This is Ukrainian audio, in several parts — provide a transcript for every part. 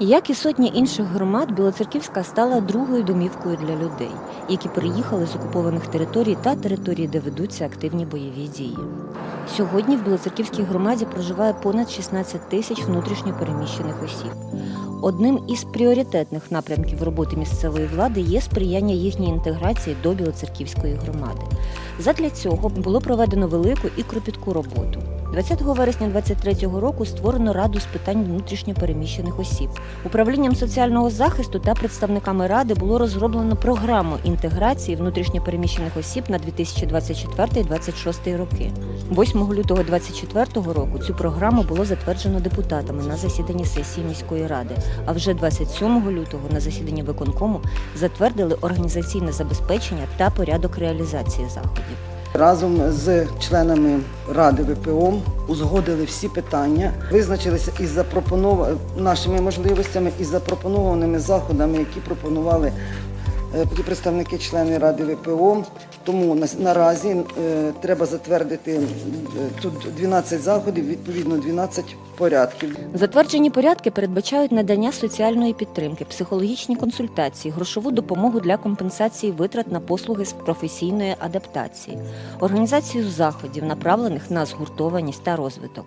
Як і сотні інших громад, Білоцерківська стала другою домівкою для людей, які переїхали з окупованих територій та територій, де ведуться активні бойові дії. Сьогодні в Білоцерківській громаді проживає понад 16 тисяч внутрішньо переміщених осіб. Одним із пріоритетних напрямків роботи місцевої влади є сприяння їхній інтеграції до Білоцерківської громади. Задля цього було проведено велику і кропітку роботу. 20 вересня 2023 року створено раду з питань внутрішньо переміщених осіб. Управлінням соціального захисту та представниками ради було розроблено програму інтеграції внутрішньо переміщених осіб на 2024-2026 роки. 8 лютого 2024 року цю програму було затверджено депутатами на засіданні сесії міської ради. А вже 27 лютого на засіданні виконкому затвердили організаційне забезпечення та порядок реалізації заходів. Разом з членами Ради ВПО узгодили всі питання, визначилися із запропонов... нашими можливостями і запропонованими заходами, які пропонували е, представники члени Ради ВПО. Тому на- наразі е, треба затвердити е, тут 12 заходів, відповідно 12 порядків. Затверджені порядки передбачають надання соціальної підтримки, психологічні консультації, грошову допомогу для компенсації витрат на послуги з професійної адаптації, організацію заходів, направлених на згуртованість та розвиток.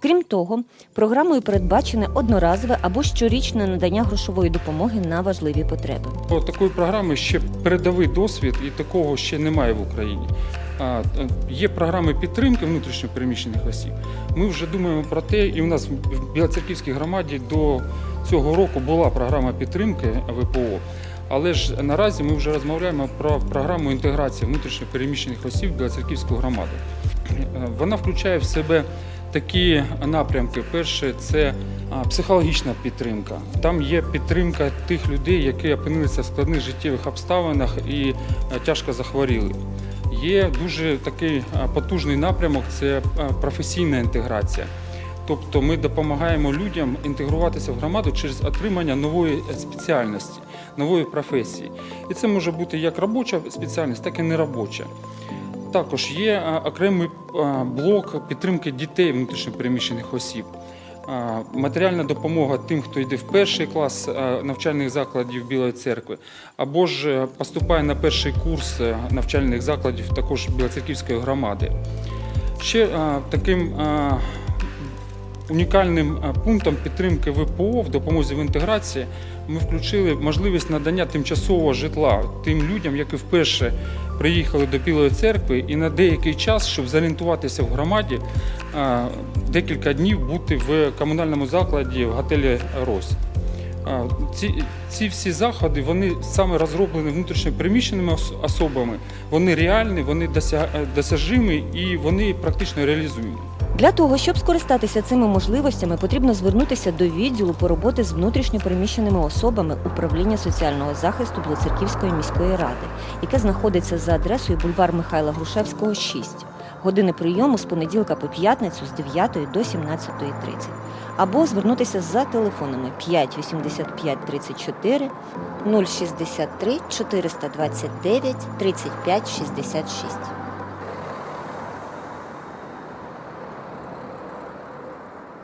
Крім того, програмою передбачене одноразове або щорічне надання грошової допомоги на важливі потреби. Такої програми ще передовий досвід, і такого ще немає в Україні. А, е, Є програми підтримки внутрішньопереміщених осіб. Ми вже думаємо про те, і у нас в Білоцерківській громаді до цього року була програма підтримки ВПО. Але ж наразі ми вже розмовляємо про програму інтеграції внутрішньопереміщених осіб в Білоцерківську громаду. Е, Вона включає в себе такі напрямки. Перше це психологічна підтримка. Там є підтримка тих людей, які опинилися в складних життєвих обставинах і е, тяжко захворіли. Є дуже такий потужний напрямок це професійна інтеграція. Тобто ми допомагаємо людям інтегруватися в громаду через отримання нової спеціальності, нової професії. І це може бути як робоча спеціальність, так і неробоча. Також є окремий блок підтримки дітей внутрішньопереміщених осіб. Матеріальна допомога тим, хто йде в перший клас навчальних закладів Білої церкви, або ж е, поступає на перший курс е, навчальних закладів також Білоцерківської громади. Ще таким унікальним пунктом підтримки ВПО в допомозі в інтеграції ми включили можливість надання тимчасового житла тим людям, які вперше приїхали до Білої церкви, і на деякий час, щоб зорієнтуватися в громаді, декілька днів бути в комунальному закладі в готелі Рось. Ці, ці всі заходи вони саме розроблені внутрішньо переміщеними особами. Вони реальні, вони дося- досяжимі і вони практично реалізуємі. Для того, щоб скористатися цими можливостями, потрібно звернутися до відділу по роботи з внутрішньо переміщеними особами управління соціального захисту Білоцерківської міської ради, яке знаходиться за адресою бульвар Михайла Грушевського, 6. Години прийому з понеділка по п'ятницю з 9 до 17.30. Або звернутися за телефонами 5 85 34 063 429 35 66.